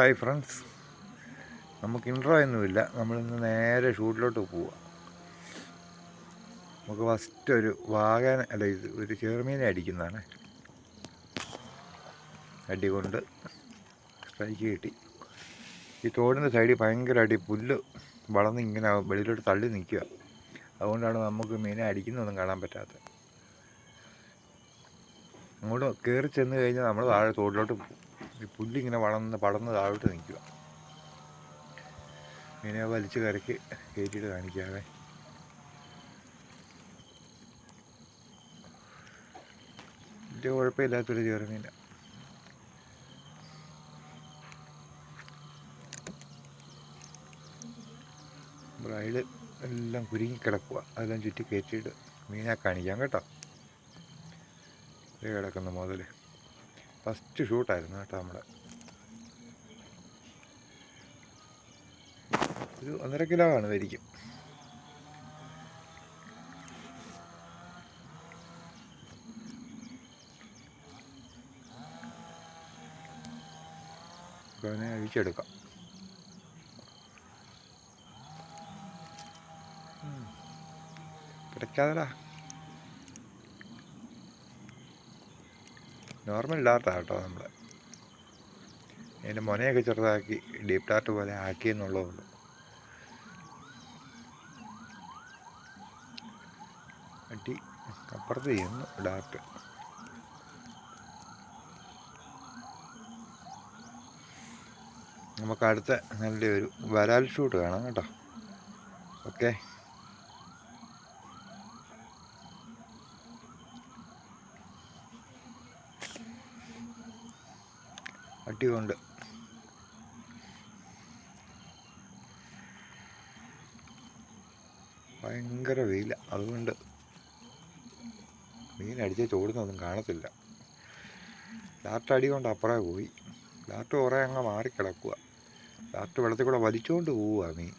Hi friends. നമുക്ക് intro ഒന്നുമില്ല. നമ്മളിന്ന് നേരെ ഷൂട്ടിലോട്ട് പോവാം. നമുക്ക് ഫസ്റ്റ് ഒരു വാഗൻ അല്ല ഇത് ഒരു ചെറുമീനെ അടിക്കുന്നതാണ്. അടി കൊണ്ട് സ്ട്രൈക്ക് കിട്ടി. ഈ തോടിന്റെ സൈഡിൽ ഭയങ്കര അടി പുല്ല് വളർന്ന് ഇങ്ങനെ വെളിയിലോട്ട് തള്ളി നിൽക്കുക അതുകൊണ്ടാണ് നമുക്ക് മീനെ അടിക്കുന്നൊന്നും കാണാൻ പറ്റാത്തത്. അങ്ങോട്ട് കയറി ചെന്ന് കഴിഞ്ഞാൽ നമ്മൾ താഴെ തോട്ടിലോട്ട് പോകും. ഈ പുല്ലിങ്ങനെ വളർന്ന് പടർന്ന് താഴോട്ട് നിൽക്കുക. മീനെ വലിച്ച് കരക്ക് കയറ്റിയിട്ട് കാണിക്കാവേ. വലിയ കുഴപ്പമില്ലാത്തൊരു ചെറുമീന. ബ്രൈഡ് എല്ലാം കുരുങ്ങി കിടക്കുക. അതെല്ലാം ചുറ്റി കയറ്റിയിട്ട് മീനാ കാണിക്കാം കേട്ടോ. കിടക്കുന്ന മുതൽ ഫസ്റ്റ് ഷൂട്ടായിരുന്നു കേട്ടോ നമ്മുടെ ഒരു ഒന്നര കിലോ അപ്പോൾ അവനെ അഴിച്ചെടുക്കാം. കിടക്കാതല്ല നോർമൽ ഡാർട്ടാണ് കേട്ടോ നമ്മൾ അതിന്റെ മുനയൊക്കെ ചെറുതാക്കി ഡീപ് ഡാർട്ട് പോലെ ആക്കി എന്നുള്ളതുള്ളൂ അടി അപ്പുറത്ത് ചെയ്യുന്നു ഡാർട്ട്. നമുക്ക് അടുത്ത നല്ലൊരു വരാൽ ഷൂട്ട് കാണാം കേട്ടോ. ഓക്കെ. അടികൊണ്ട് ഭയങ്കര വെയില. അതുകൊണ്ട് മീനടിച്ച് ചോടുന്നൊന്നും കാണത്തില്ല. ലാറ്റ് അടി കൊണ്ട് അപ്പുറേ പോയി. ലാറ്റ് കുറേ അങ്ങ് മാറിക്കിടക്കുക ലാറ്റ് വെള്ളത്തിൽ കൂടെ വലിച്ചുകൊണ്ട് പോവുക മീൻ.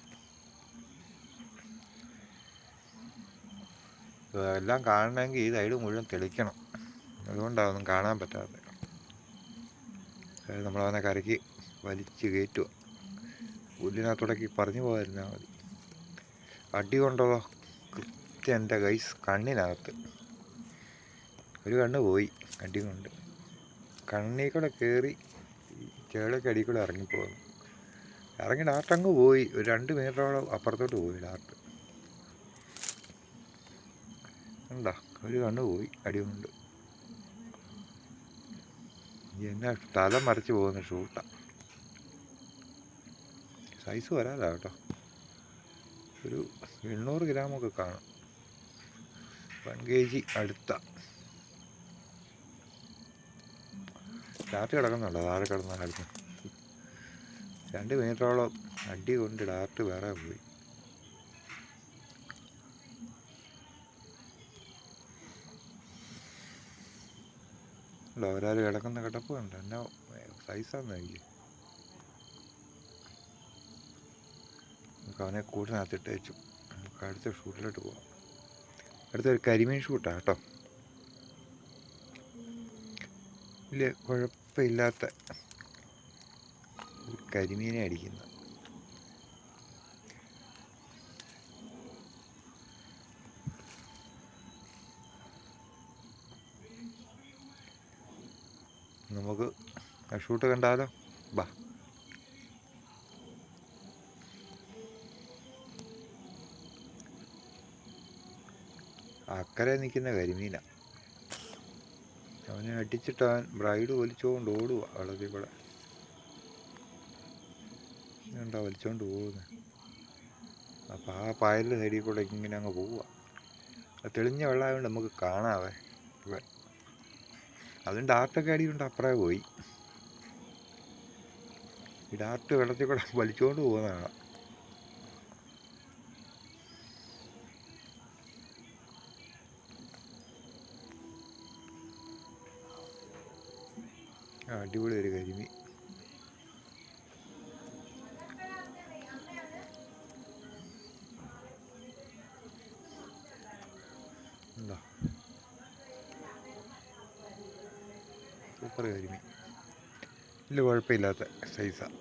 എല്ലാം കാണണമെങ്കിൽ ഈ സൈഡ് മുഴുവൻ തെളിക്കണം. അതുകൊണ്ടാണ് ഒന്നും കാണാൻ അതായത് നമ്മളവനെ കരയ്ക്ക് വലിച്ച് കയറ്റുക പുല്ലിനകത്തോടേക്ക് പറഞ്ഞു പോകാതിരുന്നാൽ മതി. അടി കൊണ്ടോ കൃത്യം എന്റെ കൈസ് കണ്ണിനകത്ത്. ഒരു കണ്ണ് പോയി അടി കൊണ്ട്. കണ്ണീ കൂടെ കയറി ചേളയ്ക്ക് അടി കൂടെ ഇറങ്ങിപ്പോകുന്നു ഇറങ്ങി ഡാർട്ടങ്ങ് പോയി. ഒരു രണ്ട് മീറ്ററോളം അപ്പുറത്തോട്ട് പോയി ഡാർട്ട് എന്താ ഒരു കണ്ണ് പോയി അടി കൊണ്ട്. എന്നെ തല മറിച്ച് പോകുന്ന ഷൂട്ടാ. സൈസ് വരാതാ കേട്ടോ. ഒരു എണ്ണൂറ് ഗ്രാമൊക്കെ കാണും. വൺ കെ ജി അടുത്ത. ഡാർട്ട് കിടക്കുന്നുണ്ടോ? താഴെ കിടന്ന അടുത്ത് രണ്ട് മീറ്ററോളം അടി കൊണ്ട് ഡാർട്ട് വേറെ പോയി. അല്ല ഒരാൾ കിടക്കുന്ന കിടപ്പ് കണ്ട? എന്നാ സൈസാന്ന് എനിക്ക് നമുക്ക് അവനെ കൂടിനകത്തിട്ട് വെച്ചു. നമുക്ക് അടുത്ത ഷൂട്ടിലോട്ട് പോവാം. അടുത്തൊരു കരിമീൻ ഷൂട്ടാണ് കേട്ടോ. വലിയ കുഴപ്പമില്ലാത്ത കരിമീനെ അടിക്കുന്ന. നമുക്ക് ഷൂട്ട് കണ്ടാലോ? ബാ. അക്കരെ നിൽക്കുന്ന കരിമീന. അവനെ അടിച്ചിട്ട് അവൻ ബ്രൈഡ് വലിച്ചുകൊണ്ട് ഓടുക വെള്ളത്തിൽ കൂടെ എന്താ വലിച്ചുകൊണ്ട് പോകുന്നത് അപ്പോൾ ആ പായലിന്റെ സൈഡിൽ കൂടെ ഇങ്ങനെ അങ്ങ് പോവുക തെളിഞ്ഞ വെള്ളമായതുകൊണ്ട് നമുക്ക് കാണാവേ. ഇവൻ അതും ഡാർട്ടൊക്കെ അടിയിട്ടുണ്ട് അപ്പുറേ പോയി. ഈ ഡാർട്ട് വെള്ളത്തിൽ കൂടെ വലിച്ചുകൊണ്ട് പോകുന്നതാണ്. അടിപൊളി ഒരു കരിമീൻ. എന്താ? സൂപ്പർ കരിമീൻ. വലിയ കുഴപ്പമില്ലാത്ത സൈസാണ്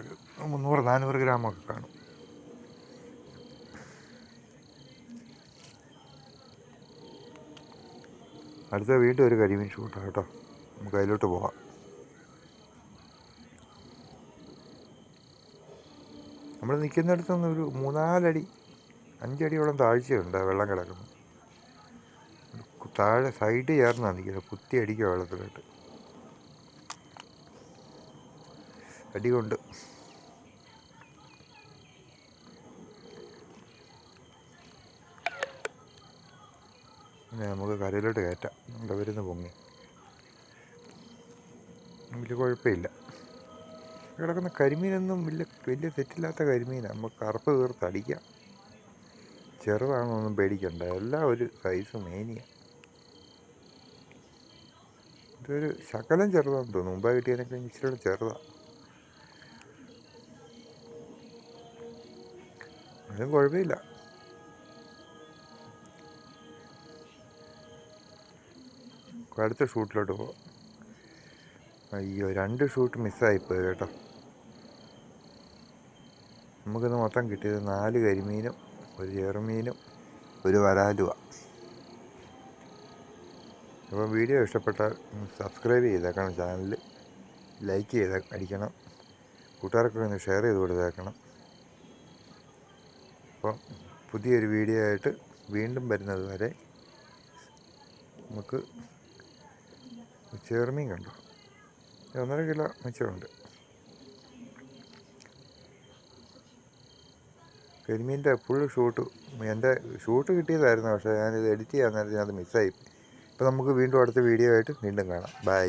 ഒരു മുന്നൂറ് നാനൂറ് ഗ്രാമൊക്കെ കാണും. അടുത്ത വീണ്ടും ഒരു കരിമീൻ ഷൂട്ടാണ് കേട്ടോ. നമുക്ക് അതിലോട്ട് പോവാം. നമ്മൾ നിൽക്കുന്നിടത്തുനിന്ന് ഒരു മൂന്നാലടി അഞ്ചടിയോളം താഴ്ചയുണ്ട് വെള്ളം കിടക്കുന്നത്. താഴെ സൈഡ് ചേർന്നാണ് നിൽക്കുന്നത് കുത്തി അടിക്കുക വെള്ളത്തിലോട്ട്. അടികൊണ്ട്. നമുക്ക് കരയിലോട്ട് കയറ്റാം. ഇവിടെ വരുന്ന പൊങ്ങി. വലിയ കുഴപ്പമില്ല. കിടക്കുന്ന കരിമീനൊന്നും വലിയ വലിയ തെറ്റില്ലാത്ത കരിമീനാണ് നമുക്ക് കറുപ്പ് തീർത്ത് അടിക്കാം. ചെറുതാണെന്നൊന്നും പേടിക്കണ്ട. എല്ലാം ഒരു സൈസ് മേനിയ. ഇതൊരു ശകലം ചെറുതാണ് തോന്നുന്നു. മുമ്പായി കിട്ടിയതിനൊക്കെ ഇച്ചിരി ചെറുതാണ് അതും കുഴപ്പമില്ല. അടുത്ത ഷൂട്ടിലോട്ട് പോവാം. അയ്യോ രണ്ട് ഷൂട്ട് മിസ്സായിപ്പോയി കേട്ടോ. നമുക്കിന്ന് മൊത്തം കിട്ടിയത് നാല് കരിമീനും ഒരു ചെറുമീനും ഒരു വരാലുവ. അപ്പോൾ വീഡിയോ ഇഷ്ടപ്പെട്ടാൽ സബ്സ്ക്രൈബ് ചെയ്തേക്കണം ചാനൽ ലൈക്ക് ചെയ്ത് അടിക്കണം കൂട്ടുകാർക്കൊക്കെ ഒന്ന് ഷെയർ ചെയ്ത് കൊടുത്തേക്കണം. അപ്പം പുതിയൊരു വീഡിയോ ആയിട്ട് വീണ്ടും വരുന്നത് വരെ നമുക്ക് ചേർമീൻ കണ്ടോ. ഒന്നര കിലോ മിച്ചമുണ്ട്. കരിമീന്റെ ഫുൾ ഷൂട്ട് എന്റെ ഷൂട്ട് കിട്ടിയതായിരുന്നു പക്ഷേ ഞാനിത് എഡിറ്റ് ചെയ്യാൻ നേരത്തെ ഞാനത് മിസ്സായി ഇപ്പോൾ നമുക്ക് വീണ്ടും അടുത്ത വീഡിയോ ആയിട്ട് വീണ്ടും കാണാം. ബൈ